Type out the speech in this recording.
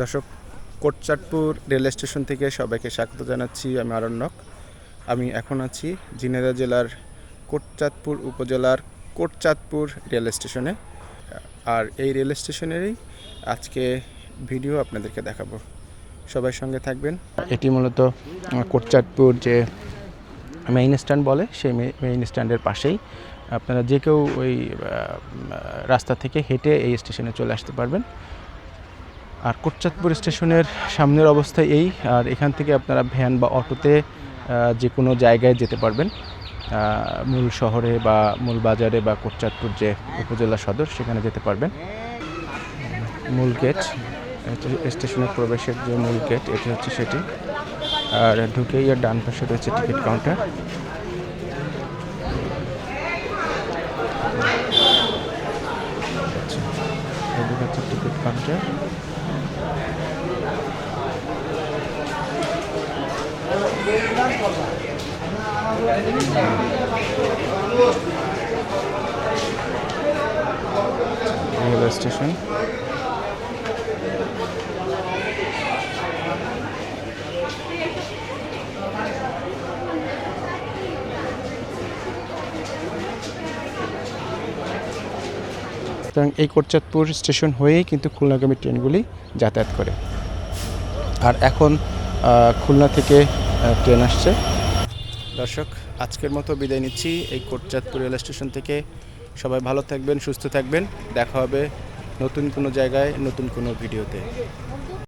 দর্শক, Kotchandpur rail station থেকে সবাইকে স্বাগত জানাচ্ছি আমি আরণ্যক। আমি এখন আছি ঝিনাইদহ জেলার কোটচাঁদপুর উপজেলার কোটচাঁদপুর রেল স্টেশনে। আর এই রেল স্টেশনেরই আজকে ভিডিও আপনাদেরকে দেখাবো। সবাই সঙ্গে থাকবেন। এটি মূলত কোটচাঁদপুর যে মেইন স্ট্যান্ড বলে, সেই মেইন স্ট্যান্ডের পাশেই। আপনারা যে কেউ ওই রাস্তা থেকে হেঁটে এই স্টেশনে চলে আসতে পারবেন। আর কোটচাঁদপুর স্টেশনের সামনের অবস্থা এই আর এখান থেকে আপনারা ভ্যান বা অটোতে যে কোনো জায়গায় যেতে পারবেন। মূল শহরে বা মূল বাজারে বা কোটচাঁদপুর যে উপজেলা সদর সেখানে যেতে পারবেন। মূল গেট স্টেশনের প্রবেশের যে মূল গেট এটি হচ্ছে সেটি। আর ঢুকেই আর ডান পাশে রয়েছে টিকিট কাউন্টার। আচ্ছা, টিকিট কাউন্টার। স্টেশন এই কোটচাঁদপুর স্টেশন হয়েই কিন্তু খুলনাগামী ট্রেনগুলি যাতায়াত করে। আর এখন খুলনা থেকে ট্রেন আসছে। দর্শক, আজকের মতো বিদায় নিচ্ছি। এই কোটচাঁদপুর রেল স্টেশন থেকে সবাই ভালো থাকবেন, সুস্থ থাকবেন। দেখা হবে নতুন কোনো জায়গায়, নতুন কোনো ভিডিওতে।